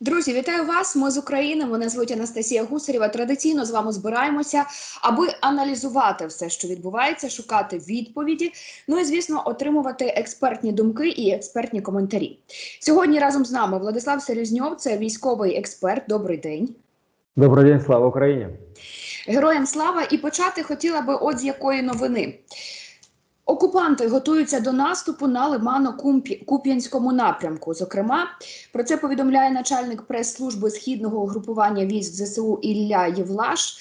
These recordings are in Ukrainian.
Друзі, вітаю вас! Ми з України. Мене звуть Анастасія Гусарєва. Традиційно з вами збираємося, аби аналізувати все, що відбувається, шукати відповіді. Ну і звісно, отримувати експертні думки і експертні коментарі. Сьогодні разом з нами Владислав Селюзньов, це військовий експерт. Добрий день. Добрий день, слава Україні! Героям слава! І почати хотіла би от з якої новини. Окупанти готуються до наступу на Лимано-Куп'янському напрямку. Зокрема, про це повідомляє начальник прес-служби східного угрупування військ ЗСУ Ілля Євлаш.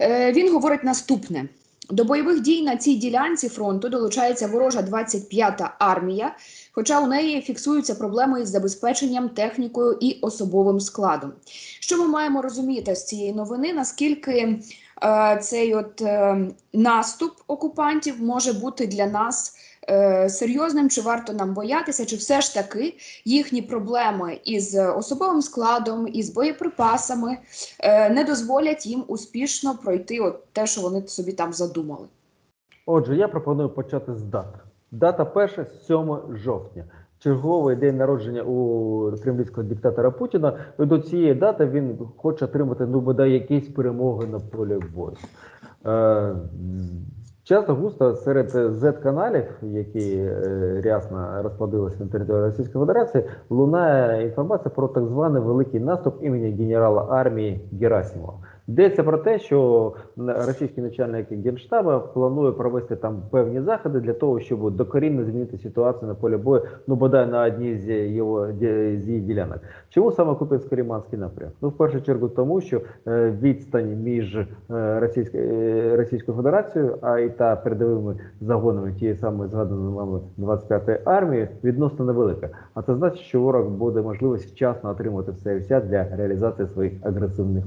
Е, Він говорить наступне: до бойових дій на цій ділянці фронту долучається ворожа 25-та армія, хоча у неї фіксуються проблеми із забезпеченням технікою і особовим складом. Що ми маємо розуміти з цієї новини? Наскільки цей от е, наступ окупантів може бути для нас е, серйозним? Чи варто нам боятися? Чи все ж таки їхні проблеми із особовим складом, із боєприпасами е, не дозволять їм успішно пройти от те, що вони собі там задумали? Отже, я пропоную почати з дат. Дата перша 7 жовтня. Черговий день народження у кремлівського диктатора Путіна. І до цієї дати він хоче отримати ну, бодай якісь перемоги на полі бою. Е, часто густо серед Z-каналів, які е, рясно розплодилися на території Російської Федерації, лунає інформація про так званий великий наступ імені генерала армії Герасимова. Йдеться про те, що російський начальник генштабу планує провести там певні заходи для того, щоб докорінно змінити ситуацію на полі бою, ну бодай на одній з його з її ділянок. Чому саме Куп'янсько-Ліманський напрям? Ну, в першу чергу, тому що е, відстань між е, Російською е, Російською Федерацією, а і та передовими загонами тієї самої згаданої вами 25-ї армії відносно невелика. А це значить, що ворог буде можливість вчасно отримати все і вся для реалізації своїх агресивних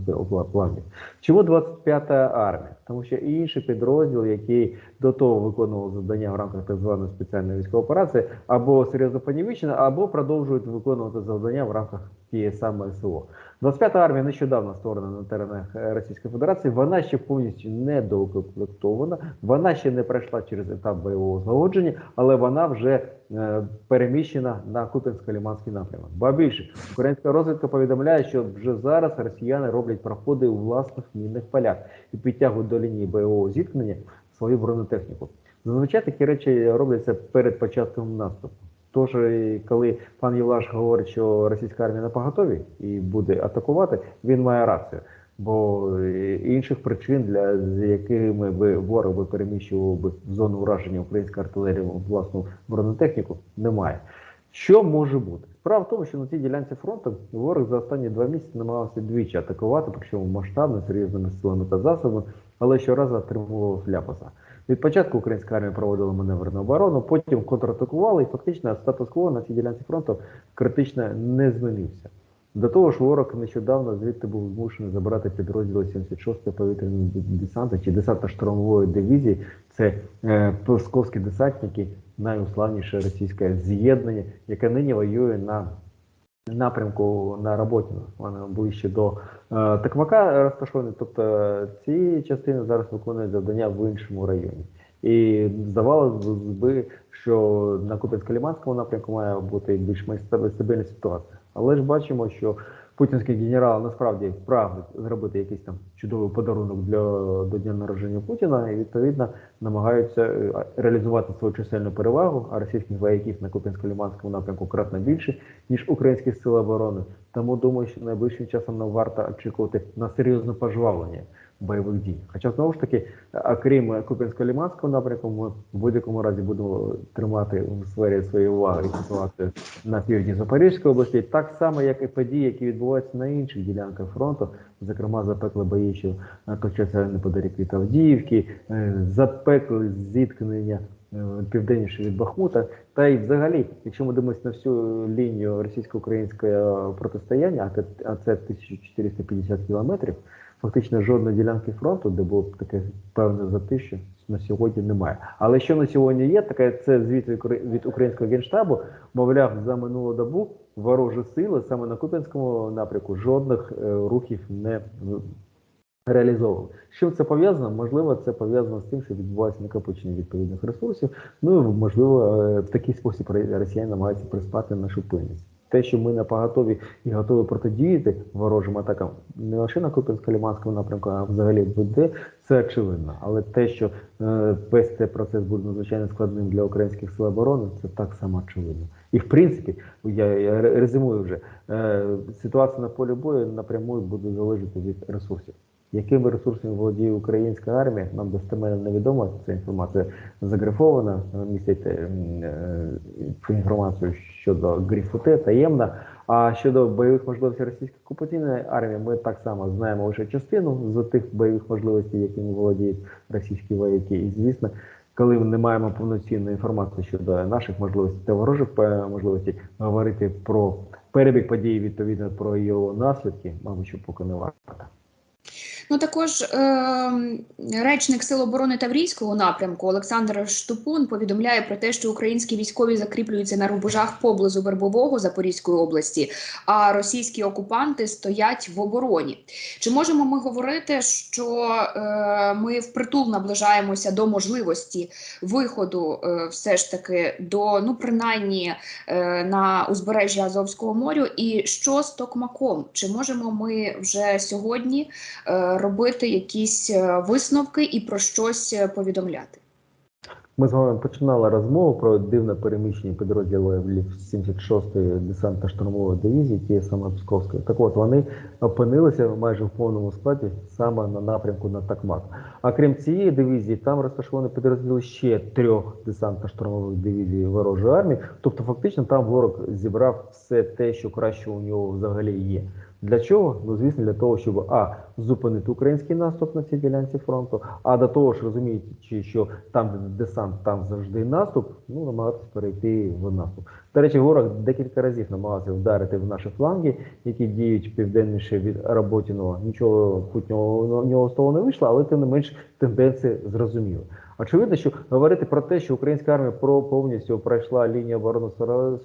планів. Чому 25-та армія? Тому що інший підрозділ, який до того виконував завдання в рамках так званої спеціальної військової операції, або серйозно понівечена, або продовжують виконувати завдання в рамках тієї самої СВО. 25-та армія нещодавно створена на теренах Російської Федерації. Вона ще повністю не доукомплектована, вона ще не пройшла через етап бойового злагодження, але вона вже е, переміщена на Куп'янсько-Ліманський напрямок. Ба більше українська розвідка повідомляє, що вже зараз росіяни роблять проходи у власних мінних полях і підтягують до лінії бойового зіткнення свою бронетехніку. Зазвичай такі речі робляться перед початком наступу. Тож, коли пан Євлаш говорить, що російська армія на поготові і буде атакувати, він має рацію. Бо інших причин, для з якими би ворог би переміщував би в зону ураження української артилерії власну бронетехніку, немає. Що може бути? Справа в тому, що на цій ділянці фронту ворог за останні два місяці намагався двічі атакувати, причому масштабно, серйозними силами та засобами, але щоразу отримував ляпаса. Від початку українська армія проводила маневрну оборону, потім контратакували, і фактично статус-кво на цій ділянці фронту критично не змінився. До того ж, ворог нещодавно звідти був змушений забрати підрозділи 76-ї повітряної десанту чи 10-та штурмової дивізії. Це е, псковські десантники, найуславніше російське з'єднання, яке нині воює на напрямку на роботі. Вони ближче до е, Такмака розташовані. Тобто ці частини зараз виконують завдання в іншому районі. І здавалося би, що на Куп'янсько-Ліманському напрямку має бути більш-менш стабільна ситуація. Але ж бачимо, що путінський генерал насправді прагнуть зробити якийсь там чудовий подарунок для до дня народження Путіна і відповідно намагаються реалізувати свою чисельну перевагу. А російських вояків на Куп'янсько-Ліманському напрямку кратно більше ніж українських сил оборони. Тому думаю, що найближчим часом нам варто очікувати на серйозне пожвавлення бойових дій. Хоча знову ж таки, окрім Куп'янсько-Ліманського напрямку, ми в будь-якому разі будемо тримати у сфері своєї уваги ситуацію на півдні Запорізької області, так само, як і події, які відбуваються на інших ділянках фронту, зокрема запекли бої, що точаться неподалік від Авдіївки, запекли зіткнення. Південніше від Бахмута, та й взагалі, якщо ми дивимося на всю лінію російсько-українського протистояння, а це 1450 кілометрів, фактично жодної ділянки фронту, де було б таке певне затище, на сьогодні немає. Але що на сьогодні є, таке це звіт від українського генштабу, мовляв, за минулу добу ворожі сили саме на Куп'янському напрямку жодних е, рухів не реалізовували. Що це пов'язано? Можливо, це пов'язано з тим, що відбувається накопичення відповідних ресурсів. Ну і можливо, в такий спосіб росіяни намагаються приспати нашу пильність. Те, що ми на поготові і готові протидіяти ворожим атакам не лише на Куп'янсько-Ліманському напрямку, а взагалі будь-де, це очевидно. Але те, що е, весь цей процес буде надзвичайно складним для українських сил оборони, це так само очевидно. І в принципі, я, я резюмую вже, е, ситуація на полі бою напряму буде залежати від ресурсів. Якими ресурсами володіє українська армія, нам достеменно невідомо. Ця інформація загрифована, містить е, е, інформацію щодо грифу таємна. А щодо бойових можливостей російської окупаційної армії, ми так само знаємо лише частину з тих бойових можливостей, якими володіють російські вояки. І звісно, коли ми не маємо повноцінної інформації щодо наших можливостей та ворожих е, можливостей, говорити про перебіг подій, відповідно про його наслідки, мабуть, що поки не варто. Ну також е, речник Сил оборони Таврійського напрямку Олександр Штупун повідомляє про те, що українські військові закріплюються на рубежах поблизу Вербового Запорізької області, а російські окупанти стоять в обороні. Чи можемо ми говорити, що е, ми впритул наближаємося до можливості виходу, е, все ж таки до ну принаймні е, на узбережжя Азовського моря? І що з Токмаком? Чи можемо ми вже сьогодні? е, робити якісь е, висновки і про щось е, повідомляти. Ми з вами починали розмову про дивне переміщення підрозділів 76-ї десантно-штурмової дивізії, тієї саме Псковської. Так от вони опинилися майже в повному складі саме на напрямку на Такмак. А крім цієї дивізії, там розташовані підрозділи ще трьох десантно-штурмових дивізій ворожої армії. Тобто, фактично, там ворог зібрав все те, що краще у нього взагалі є. Для чого? Ну, звісно, для того, щоб а зупинити український наступ на цій ділянці фронту, а до того ж розуміючи, що там, де десант, там завжди наступ, ну намагатися перейти в наступ. До речі, ворог декілька разів намагався вдарити в наші фланги, які діють південніше від Роботіного. Нічого путнього нього з того не вийшло, але тим не менш тенденції зрозуміли. Очевидно, що говорити про те, що українська армія про повністю пройшла лінію оборони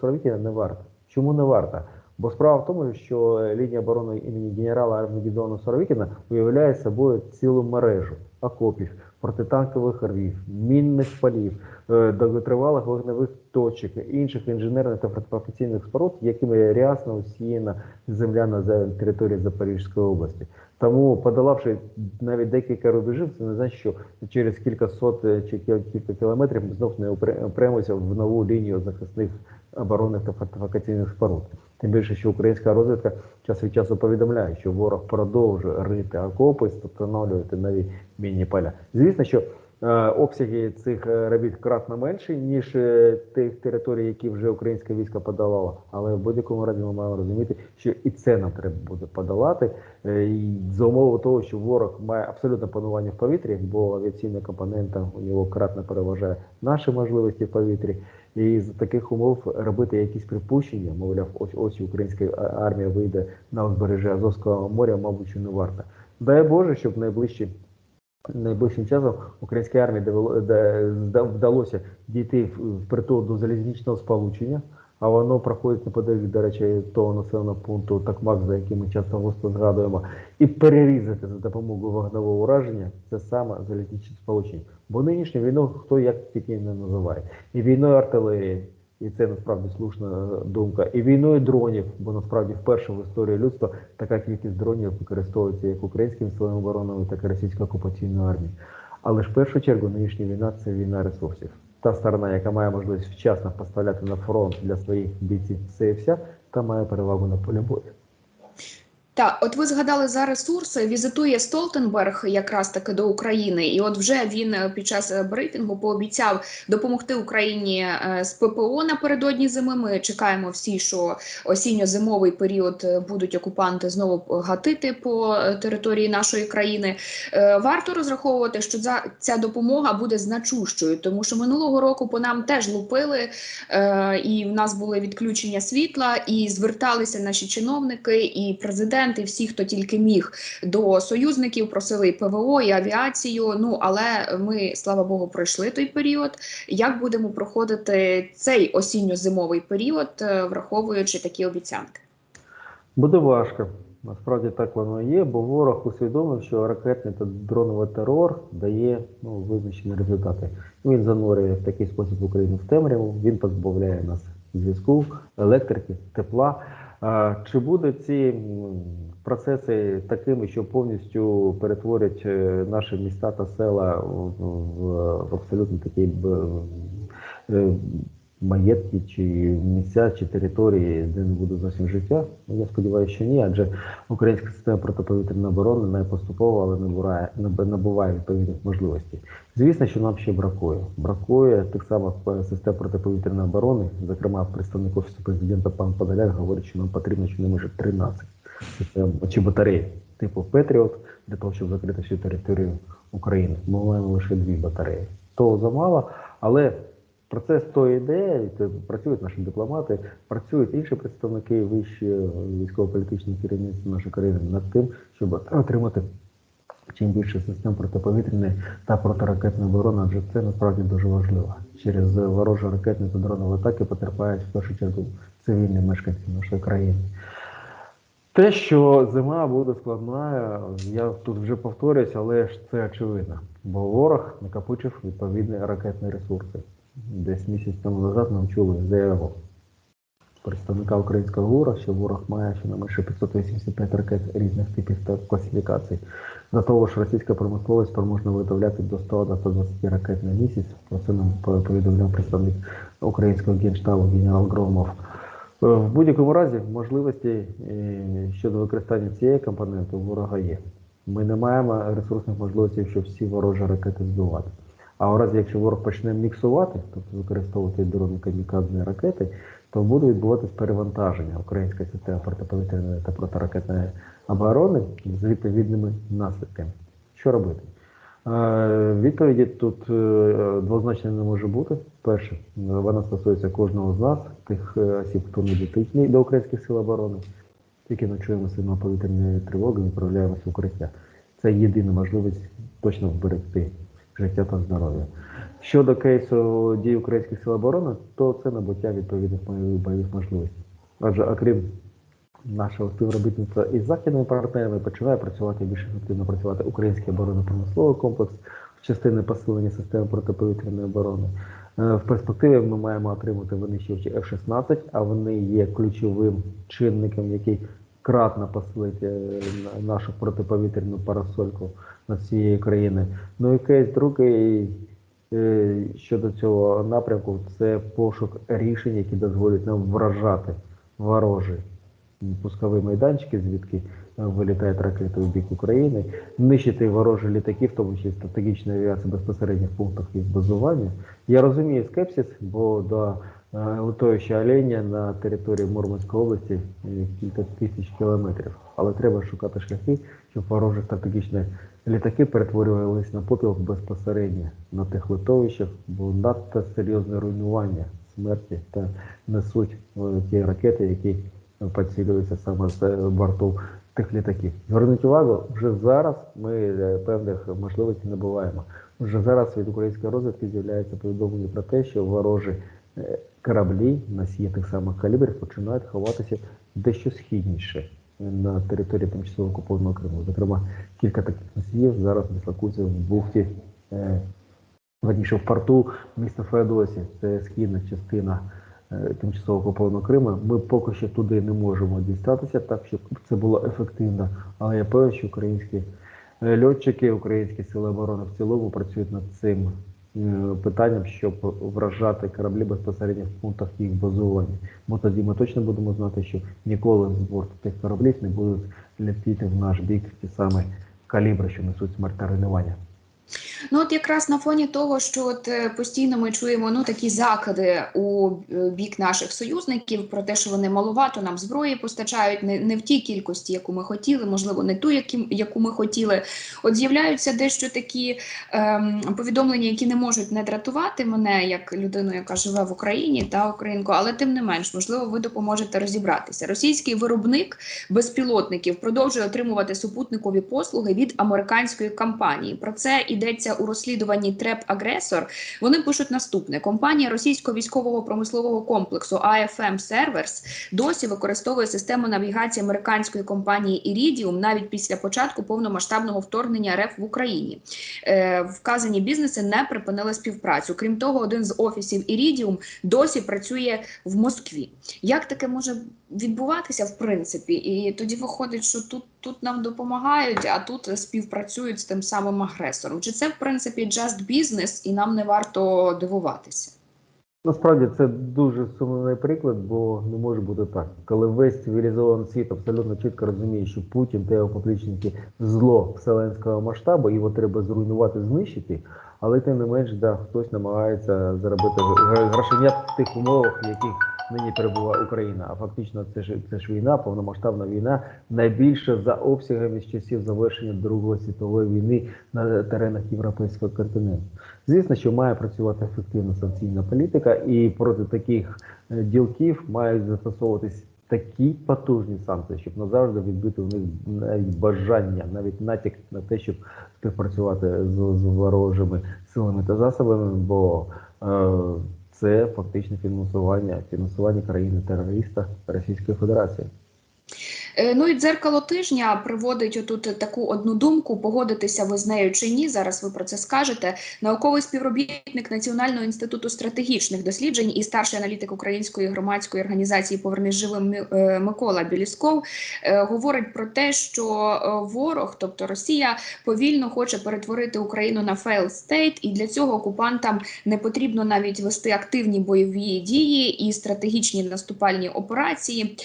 Суровікіна, не варто. Чому не варто? Бо справа в тому, що лінія оборони імені генерала Армагеддона Суровікіна уявляє собою цілу мережу окопів, протитанкових рвів, мінних полів, е, довготривалих вогневих точок, інших інженерних та фортифікаційних споруд, якими рясно усіяна земля на території Запорізької області. Тому, подолавши навіть декілька рубежів, це не значить, що через кілька сот е, чи кілька кілометрів ми знов не опре- опремося в нову лінію захисних оборонних та фортифікаційних споруд. Тим більше, що українська розвідка час від часу повідомляє, що ворог продовжує рити окопи, встановлювати нові мінні поля. Звісно, що е, обсяги цих е, робіт кратно менші, ніж е, тих територій, які вже українське військо подолало. Але в будь-якому разі ми маємо розуміти, що і це нам треба буде подолати. Е, за умови того, що ворог має абсолютне панування в повітрі, бо авіаційна компонента у нього кратно переважає наші можливості в повітрі. І з таких умов робити якісь припущення, мовляв, ось ось українська армія вийде на узбережжя Азовського моря, мабуть, не варто. Дай Боже, щоб найближчі. Найближчим часом українській армії довело- вдалося дійти в- притул до залізничного сполучення, а воно проходить неподалік, до речі, того населеного пункту Такмак, за яким ми часто густо згадуємо, і перерізати за допомогою вогневого ураження це саме залізничне сполучення. Бо нинішню війну хто як тільки не називає. І війною артилерії, і це насправді слушна думка, і війною дронів, бо насправді вперше в історії людства така кількість дронів використовується як українським силам оборони, так і російською окупаційною армією. Але ж в першу чергу нинішня війна це війна ресурсів. Та сторона, яка має можливість вчасно поставляти на фронт для своїх бійців все і вся, та має перевагу на полі бою. Так, от ви згадали за ресурси. Візитує Столтенберг якраз таки до України, і от вже він е, під час е, брифінгу пообіцяв допомогти Україні е, з ППО напередодні зими. Ми чекаємо всі, що осінньо-зимовий період будуть окупанти знову гатити по території нашої країни. Варто розраховувати, що ця допомога буде значущою, тому що минулого року по нам теж лупили, і в нас були відключення світла, і зверталися наші чиновники і президент, і всі, хто тільки міг до союзників, просили і ПВО, і авіацію. Ну але ми, слава Богу, пройшли той період. Як будемо проходити цей осінньо-зимовий період, е, враховуючи такі обіцянки? Буде важко. Насправді так воно і є, бо ворог усвідомив, що ракетний та дроновий терор дає ну, визначені результати. Він занурює в такий спосіб Україну в темряву, він позбавляє нас зв'язку, електрики, тепла. Чи будуть ці процеси такими, що повністю перетворять е, наші міста та села в, в, абсолютно е, маєтки, чи місця, чи території, де не буде зовсім життя? Ну, Я сподіваюся, що ні, адже українська система протиповітряної оборони не поступово, але набирає, наб- набуває відповідних можливостей. Звісно, що нам ще бракує. Бракує тих самих е, систем протиповітряної оборони. Зокрема, представник офісу президента пан Подоляк говорить, що нам потрібно щонайменше 13 систем чи батарей типу Петріот для того, щоб закрити всю територію України. Ми маємо лише дві батареї. То замало, але процес то йде, працюють наші дипломати, працюють інші представники вищі військово-політичні керівництва нашої країни над тим, щоб отримати чим більше систем протиповітряної та протиракетної оборони, адже це насправді дуже важливо. Через ворожі ракетні та дронові атаки потерпають в першу чергу цивільні мешканці нашої країни. Те, що зима буде складною, я тут вже повторююсь, але ж це очевидно. Бо ворог накопичив відповідні ракетні ресурси. Десь місяць тому назад нам чули заяву представника українського ГУРа, що ворог має щонайменше 585 ракет різних типів та класифікацій. До того ж, російська промисловість спроможна виготовляти до 100 до 120 ракет на місяць. Про це нам повідомляв представник українського генштабу генерал Громов. Е, В будь-якому разі можливості е, щодо використання цієї компоненти ворога є. Ми не маємо ресурсних можливостей, щоб всі ворожі ракети збивати. А у разі, якщо ворог почне міксувати, тобто використовувати дрони камікадні ракети, то буде відбуватись перевантаження української системи протиповітряної та протиракетної оборони з відповідними наслідками. Що робити? Е, Відповіді тут е, двозначно не може бути. Перше, вона стосується кожного з нас, тих е, осіб, хто не літить до українських сил оборони, тільки ночуємо сигнал повітряної тривоги, відправляємося в укриття. Це єдина можливість точно вберегти життя та здоров'я. Щодо кейсу дій українських сил оборони, то це набуття відповідних бойових можливостей. Адже окрім нашого співробітництва із західними партнерами починає працювати більш ефективно працювати український оборонно-промисловий комплекс в частини посилення системи протиповітряної оборони. Е, В перспективі ми маємо отримати винищувачі F-16, а вони є ключовим чинником, який кратно посилить е, на- нашу протиповітряну парасольку над всією країною. Ну і кейс другий е, щодо цього напрямку це пошук рішень, які дозволять нам вражати ворожі пускові майданчики, звідки е, вилітають ракети у бік України, нищити ворожі літаки, в тому числі стратегічні авіації безпосередньо в пунктах їх базування. Я розумію скепсис, бо до е, литовища оленя на території Мурманської області е, кілька тисяч кілометрів. Але треба шукати шляхи, щоб ворожі стратегічні літаки перетворювалися на попіл безпосередньо на тих литовищах, бо надто серйозне руйнування смерті та несуть е, ті ракети, які поцілюються саме з е, борту тих літаків. Зверніть увагу, вже зараз ми е, певних можливостей набуваємо. Вже зараз від української розвідки з'являється повідомлення про те, що ворожі е, кораблі носії тих самих калібрів починають ховатися дещо східніше на території тимчасово окупованого Криму. Зокрема, кілька таких носіїв зараз дислокуються в бухті, е, верніше в порту міста Феодосі. Це східна частина е, тимчасово окупованого Криму. Ми поки що туди не можемо дістатися, так щоб це було ефективно. Але я певен, що українські е, льотчики, українські сили оборони в цілому працюють над цим питанням, щоб вражати кораблі безпосередньо в пунктах їх базування. Бо тоді ми точно будемо знати, що ніколи з борту тих кораблів не будуть летіти в наш бік ті самі калібри, що несуть смертне руйнування. Ну, от якраз на фоні того, що от е, постійно ми чуємо ну такі закиди у е, бік наших союзників про те, що вони маловато нам зброї постачають, не, не в тій кількості, яку ми хотіли, можливо, не ту, які, яку ми хотіли. От з'являються дещо такі ем, повідомлення, які не можуть не дратувати мене як людину, яка живе в Україні та українку, але тим не менш, можливо, ви допоможете розібратися. Російський виробник безпілотників продовжує отримувати супутникові послуги від американської компанії. Про це йдеться йдеться у розслідуванні ТРЕП Агресор. Вони пишуть наступне: компанія російського військового промислового комплексу AFM Servers досі використовує систему навігації американської компанії Iridium навіть після початку повномасштабного вторгнення РФ в Україні. Е, вказані бізнеси не припинили співпрацю. Крім того, один з офісів Iridium досі працює в Москві. Як таке може відбуватися в принципі? І тоді виходить, що тут, тут нам допомагають, а тут співпрацюють з тим самим агресором. Чи це в принципі just business і нам не варто дивуватися? Насправді це дуже сумний приклад, бо не може бути так. Коли весь цивілізований світ абсолютно чітко розуміє, що Путін та його поплічники зло вселенського масштабу, його треба зруйнувати, знищити. Але тим не менш, да, хтось намагається заробити гр- грошенят в тих умовах, в яких нині перебуває Україна. А фактично це ж це ж війна, повномасштабна війна, найбільша за обсягами з часів завершення Другої світової війни на теренах європейського континенту. Звісно, що має працювати ефективна санкційна політика, і проти таких е, ділків мають застосовуватись такі потужні санкції, щоб назавжди відбити у них бажання, навіть натяк на те, щоб співпрацювати з, з ворожими силами та засобами, бо е, це фактично фінансування фінансування країни терориста Російської Федерації. Е, Ну і дзеркало тижня приводить отут таку одну думку. Погодитися ви з нею чи ні? Зараз ви про це скажете. Науковий співробітник Національного інституту стратегічних досліджень і старший аналітик Української громадської організації Повернись живим е, Микола Білісков е, говорить про те, що ворог, тобто Росія, повільно хоче перетворити Україну на failed state, і для цього окупантам не потрібно навіть вести активні бойові дії і стратегічні наступальні операції.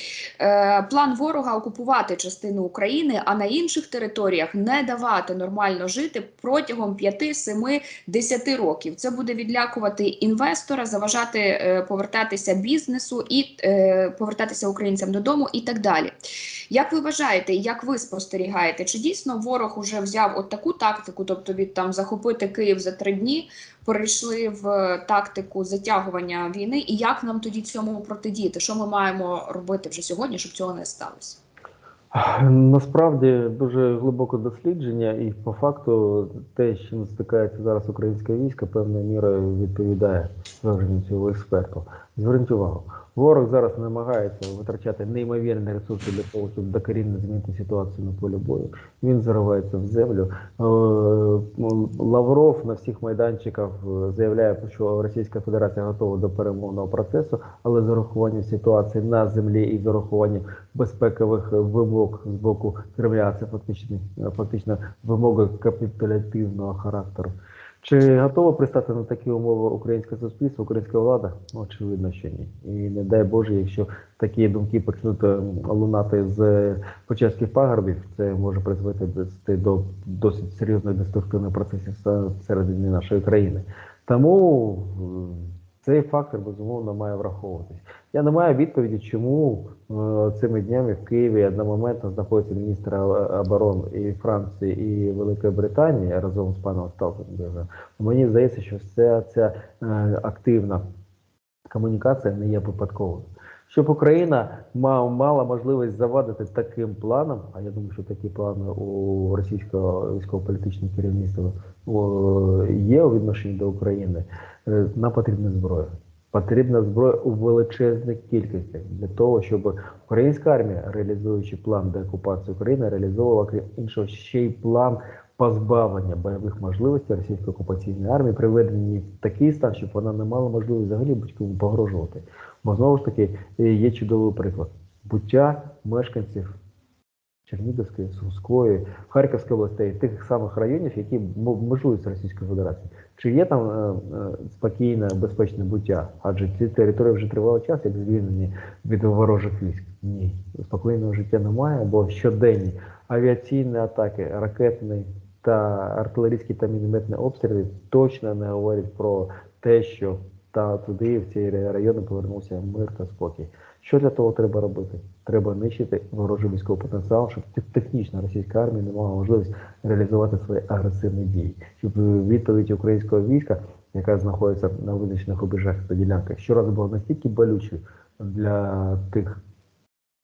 План ворога окупувати частину України, а на інших територіях не давати нормально жити протягом 5, 7, 10 років. Це буде відлякувати інвестора, заважати е, повертатися бізнесу і е, повертатися українцям додому і так далі. Як ви вважаєте, як ви спостерігаєте, чи дійсно ворог уже взяв от таку тактику, тобто від там захопити Київ за три дні, перейшли в тактику затягування війни, і як нам тоді цьому протидіяти? Що ми маємо робити вже сьогодні, щоб цього не сталося? Насправді дуже глибоке дослідження, і по факту те, з чим стикається зараз українське військо, певною мірою відповідає завжди цього експерту. Зверніть увагу, ворог зараз намагається витрачати неймовірні ресурси для того, щоб докорінно змінити ситуацію на полі бою. Він заривається в землю. Е, Лавров на всіх майданчиках е, заявляє, що Російська Федерація готова до перемовного процесу, але з урахуванням ситуації на землі і з урахуванням безпекових вимог з боку Кремля, це фактично, фактично вимоги капітулятивного характеру. Чи готово пристати на такі умови українське суспільство, українська влада? Ну, Очевидно, що ні. І не дай Боже, якщо такі думки почнуть е, лунати з початків пагорбів, це може призвести до- до досить серйозних деструктивних процесів всередині нашої країни. Тому е, цей фактор безумовно має враховуватись. Я не маю відповіді, чому е, цими днями в Києві одномоментно знаходиться міністр оборони і Франції і Великої Британії разом з паном Столтенбергом. Мені здається, що вся ця е, активна комунікація не є випадковою. Щоб Україна мала можливість завадити таким планам, а я думаю, що такі плани у російського військово-політичного керівництва є у відношенні до України, е, нам потрібна зброя. Потрібна зброя у величезних кількостях для того, щоб українська армія, реалізуючи план деокупації України, реалізовувала крім іншого ще й план позбавлення бойових можливостей російської окупаційної армії, приведені в такий стан, щоб вона не мала можливості взагалі будь-кому погрожувати. Бо знову ж таки е, є чудовий приклад буття мешканців Чернігівської, Сумської, Харківської областей, тих самих районів, які межують з Російською Федерацією. Чи є там е, е, спокійне, безпечне буття? Адже ці території вже тривалий час, як звільнені від ворожих військ. Ні, спокійного життя немає, бо щоденні авіаційні атаки, ракетні та артилерійські та мінометні обстріли точно не говорять про те, що та туди, в ці райони повернувся мир та спокій. Що для того треба робити? Треба нищити ворожий військовий потенціал, щоб те- технічна російська армія не мала можливість реалізувати свої агресивні дії, щоб е, відповідь українського війська, яка знаходиться на визначених рубежах та ділянках, щоразу була настільки болючою для тих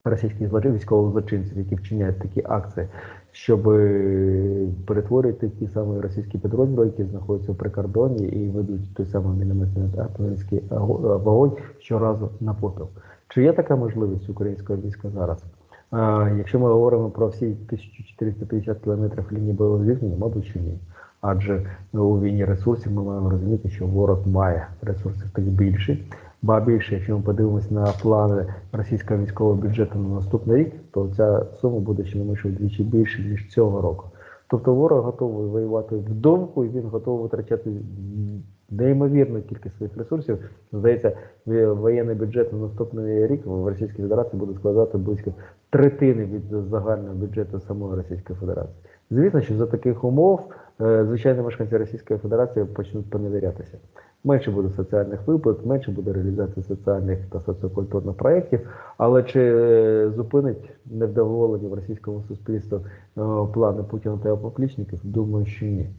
російських злочин, військових злочинців, які вчиняють такі акції, щоб е, перетворити ті самі російські підрозділи, які знаходяться в прикордонні і ведуть той самий мінометний артилерійський вогонь щоразу на попіл. Чи є така можливість українського війська зараз? А, якщо ми говоримо про всі 1450 кілометрів лінії бойового зіткнення, мабуть, що ні. Адже у війні ресурсів ми маємо розуміти, що ворог має ресурсів тих більше. Ба більше, якщо ми подивимося на плани російського військового бюджету на наступний рік, то ця сума буде щонайменше вдвічі більше, ніж цього року. Тобто ворог готовий воювати в думку, і він готовий витрачати неймовірну кількість своїх ресурсів. Здається, воєнний бюджет на наступний рік в Російській Федерації буде складати близько третини від загального бюджету самої Російської Федерації. Звісно, що за таких умов е, звичайні мешканці Російської Федерації почнуть поневірятися. Менше буде соціальних виплат, менше буде реалізації соціальних та соціокультурних проєктів. Але чи е, зупинить невдоволення в російському суспільстві е, плани Путіна та його поплічників? Думаю, що ні.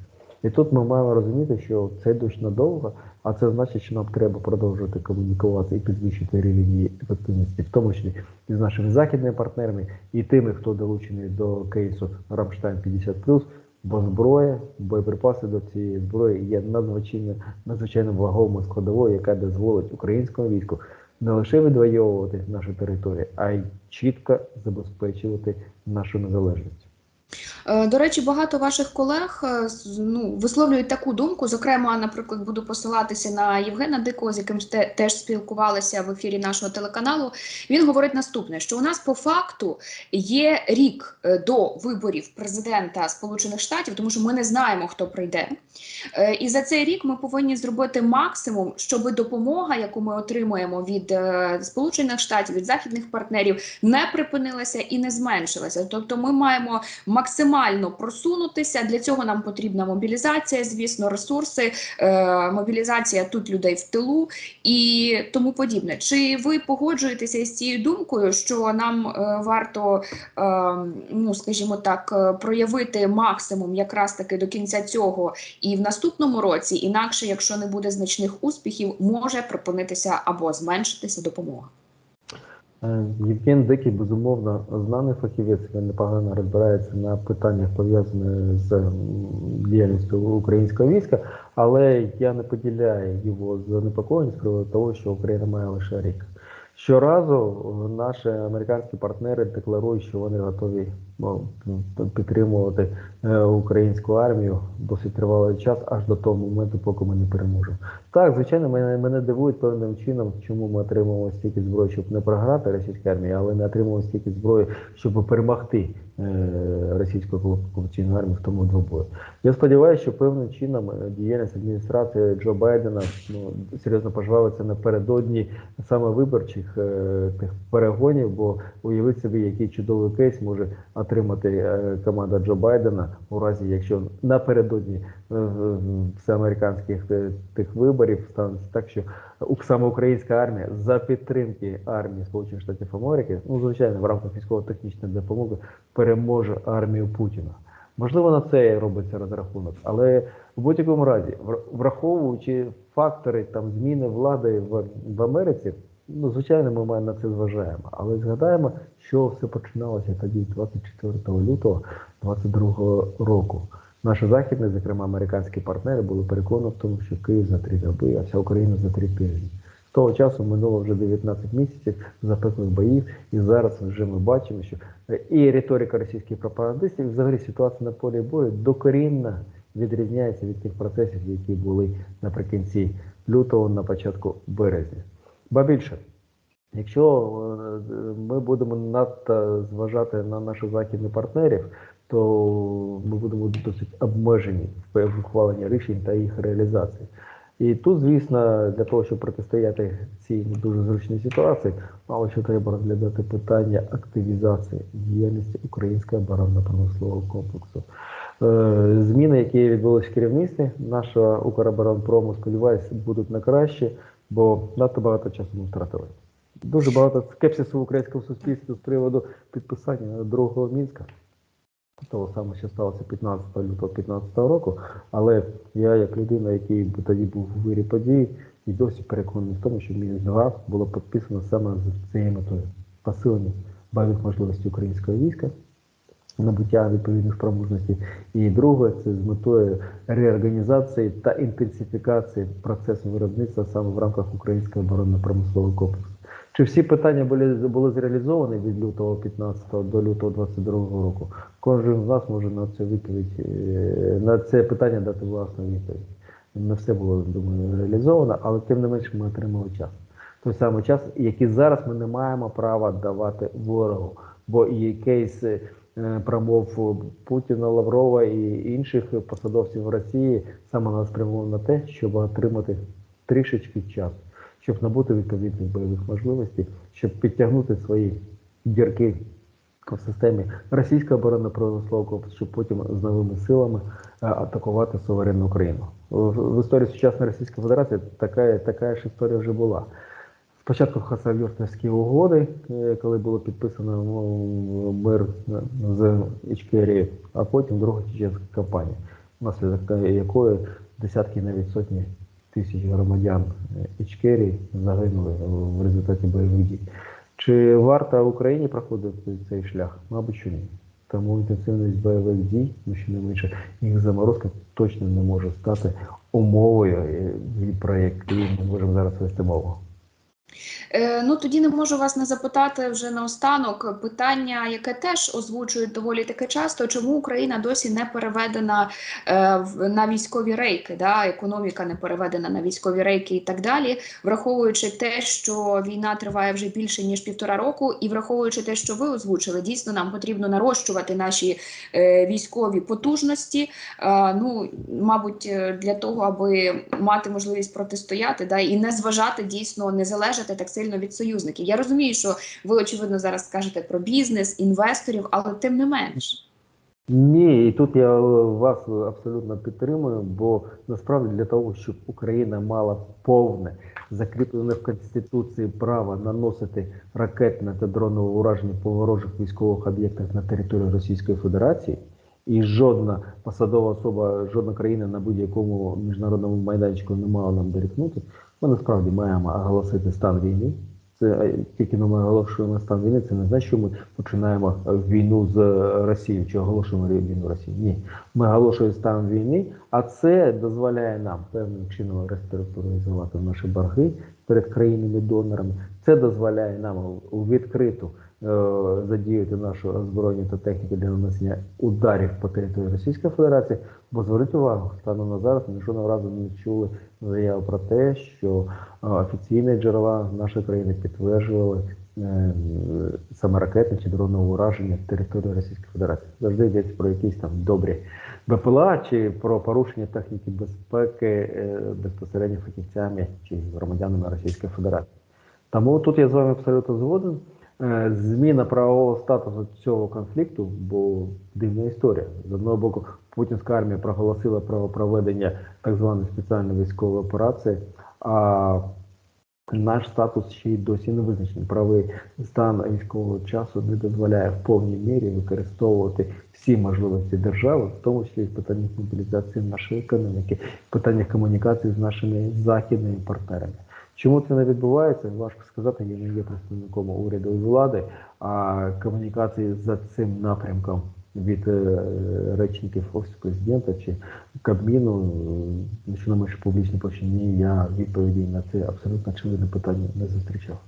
І тут ми маємо розуміти, що це дощ надовго, а це значить, що нам треба продовжувати комунікувати і підвищити рівень ефективності, в тому числі і з нашими західними партнерами, і тими, хто долучений до кейсу Рамштайн 50+, бо зброя, боєприпаси до цієї зброї є надзвичайно, надзвичайно ваговою складовою, яка дозволить українському війську не лише відвоювати нашу територію, а й чітко забезпечувати нашу незалежність. Е, До речі, багато ваших колег е, ну, висловлюють таку думку. Зокрема, наприклад, буду посилатися на Євгена Дикого, з яким те- теж спілкувалися в ефірі нашого телеканалу. Він говорить наступне: що у нас по факту є рік е, до виборів президента Сполучених Штатів, тому що ми не знаємо, хто прийде. І за цей рік ми повинні зробити максимум, щоб допомога, яку ми отримуємо від Сполучених Штатів, від західних партнерів, не припинилася і не зменшилася. Тобто, ми маємо максимально просунутися. Для цього нам потрібна мобілізація, звісно, ресурси, е, мобілізація тут людей в тилу і тому подібне. Чи ви погоджуєтеся із цією думкою, що нам е, варто, е, ну скажімо так, проявити максимум якраз таки до кінця цього і в наступному році, інакше, якщо не буде значних успіхів, може припинитися або зменшитися допомога. Е, Євген Дикий, безумовно, знаний фахівець, він непогано розбирається на питаннях, пов'язаних з діяльністю українського війська, але я не поділяю його занепокоєння з приводу того, що Україна має лише рік. Щоразу е, наші американські партнери декларують, що вони готові ну, підтримувати е, українську армію досить тривалий час, аж до того моменту, поки ми не переможемо. Так, звичайно, мене, мене дивують певним чином, чому ми отримуємо стільки зброї, щоб не програти російській армії, але не отримуємо стільки зброї, щоб перемогти е, російську окупаційну армію в тому двобою. Я сподіваюся, що певним чином е, діяльність адміністрації Джо Байдена ну, серйозно пожвавиться напередодні саме виборчих е, тих перегонів, бо уявіть собі, який чудовий кейс може отримати е, команда Джо Байдена у разі, якщо напередодні е, всеамериканських е, тих виборів станеться так, що саме українська армія за підтримки армії Сполучених Штатів Америки, ну звичайно, в рамках військово-технічної допомоги переможе армію Путіна. Можливо, на це робиться розрахунок, але в будь-якому разі, враховуючи фактори там зміни влади в, в Америці, ну звичайно, ми на це зважаємо. Але згадаємо, що все починалося тоді, 24 лютого 2022 року. Наші західні, зокрема американські партнери, були переконані в тому, що Київ за три доби, а вся Україна за три тижні. Того часу минуло вже 19 місяців запеклих боїв, і зараз вже ми бачимо, що е, і риторика російських пропагандистів, і взагалі ситуація на полі бою докорінно відрізняється від тих процесів, які були наприкінці лютого, на початку березня. Ба більше, якщо е, ми будемо надто зважати на наших західних партнерів, то ми будемо досить обмежені в ухваленні рішень та їх реалізації. І тут, звісно, для того, щоб протистояти цій не дуже зручній ситуації, мало що треба розглядати питання активізації діяльності українського оборонно-промислового комплексу. Е, Зміни, які відбулися в керівництві нашого Укроборонпрому, сподіваюся, будуть на краще, бо надто багато часу ми втратили. Дуже багато скепсису в українському суспільстві з приводу підписання другого мінська. Того саме, що сталося 15 лютого 2015 року, але я, як людина, який тоді був у вирі подій, і досі переконаний в тому, що 2 було підписано саме з цією метою посилення бойових можливостей українського війська. Набуття відповідних спроможностей, і друге це з метою реорганізації та інтенсифікації процесу виробництва саме в рамках українського оборонно-промислового комплексу. Чи всі питання були були зреалізовані від лютого 15 до лютого 22 року? Кожен з нас може на цю відповідь е, на це питання дати власну відповідь. Не все було думаю реалізовано, але тим не менше ми отримали час. Той самий час, який зараз ми не маємо права давати ворогу, бо і кейс е, промов Путіна, Лаврова і інших посадовців Росії саме нас на те, щоб отримати трішечки часу, щоб набути відповідних бойових можливостей, щоб підтягнути свої дірки в системі російського оборонно-промислового комплексу, щоб потім з новими силами е, атакувати суверенну Україну. В, історії сучасної Російської Федерації така, така ж історія вже була. Спочатку Хасавюртовські угоди, е, коли було підписано ну, мир з Ічкерією, а потім друга чеченська кампанія, внаслідок якої десятки навіть сотні тисяч громадян Ічкері Ічкерії загинули в результаті бойових дій. Чи варто Україні проходити цей шлях? Мабуть, що ні. Тому інтенсивність бойових дій, ну ще не менше, їх заморозка точно не може стати умовою, е, про які ми можемо зараз вести мову. Е, ну тоді не можу вас не запитати вже наостанок питання, яке теж озвучують доволі таки часто. Чому Україна досі не переведена е, на військові рейки? Да? Економіка не переведена на військові рейки і так далі, враховуючи те, що війна триває вже більше ніж півтора року, і враховуючи те, що ви озвучили, дійсно нам потрібно нарощувати наші е, військові потужності. Ну, мабуть, для того, аби мати можливість протистояти, да, і не зважати дійсно, не залежати так сильно від союзників. Я розумію, що ви очевидно зараз скажете про бізнес, інвесторів, але тим не менш. Ні, і тут я вас абсолютно підтримую, бо насправді для того, щоб Україна мала повне закріплене в Конституції право наносити ракетне та дронове ураження по ворожих військових об'єктах на території Російської Федерації, і жодна посадова особа, жодна країна на будь-якому міжнародному майданчику не мала нам дорікнути, ми насправді маємо оголосити стан війни. Це е, тільки ми оголошуємо стан війни, це не значить, що ми починаємо війну з е, Росією чи оголошуємо війну Росії. Ні, ми оголошуємо стан війни, а це дозволяє нам певним чином реструктуризувати наші борги перед країнами-донорами. Це дозволяє нам відкриту е, задіяти нашу озброєння та техніку для нанесення ударів по території Російської Федерації. Бо зверніть увагу, станом на зараз ми жодного разу не чули заяву про те, що офіційні джерела нашої країни підтверджували е, саме ракетне чи дронове ураження території Російської Федерації. Завжди йдеться про якісь там добрі БПЛА чи про порушення техніки безпеки е, безпосередньо фахівцями чи громадянами Російської Федерації. Тому тут я з вами абсолютно згоден. Е, Зміна правового статусу цього конфлікту, бо дивна історія. З одного боку, путінська армія проголосила про проведення так званої спеціальної військової операції, а наш статус ще й досі не визначений. Правий стан військового часу не дозволяє в повній мірі використовувати всі можливості держави, в тому числі і в питаннях мобілізації нашої економіки, в питаннях комунікації з нашими західними партнерами. Чому це не відбувається? Важко сказати. Я не є представником уряду і влади, а комунікації за цим напрямком від е, речників офісу президента чи Кабміну, е, що на менше публічні починання я відповіді на це абсолютно очевидне питання не зустрічав.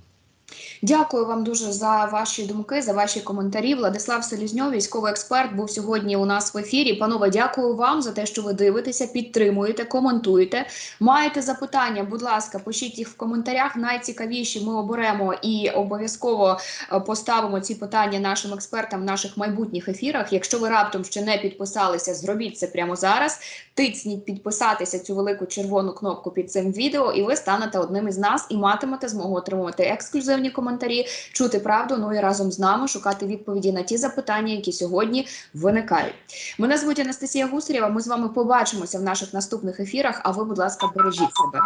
Дякую вам дуже за ваші думки, за ваші коментарі. Владислав Селізньов, військовий експерт, був сьогодні у нас в ефірі. Панове, дякую вам за те, що ви дивитеся, підтримуєте, коментуєте. Маєте запитання? Будь ласка, пишіть їх в коментарях. Найцікавіші ми оберемо і обов'язково е, поставимо ці питання нашим експертам в наших майбутніх ефірах. Якщо ви раптом ще не підписалися, зробіть це прямо зараз. Тицніть підписатися цю велику червону кнопку під цим відео, і ви станете одним із нас і матимете змогу отримувати ексклюзивні коментарі, чути правду. Ну і разом з нами шукати відповіді на ті запитання, які сьогодні виникають. Мене звуть Анастасія Гусарєва. Ми з вами побачимося в наших наступних ефірах. А ви, будь ласка, бережіть себе.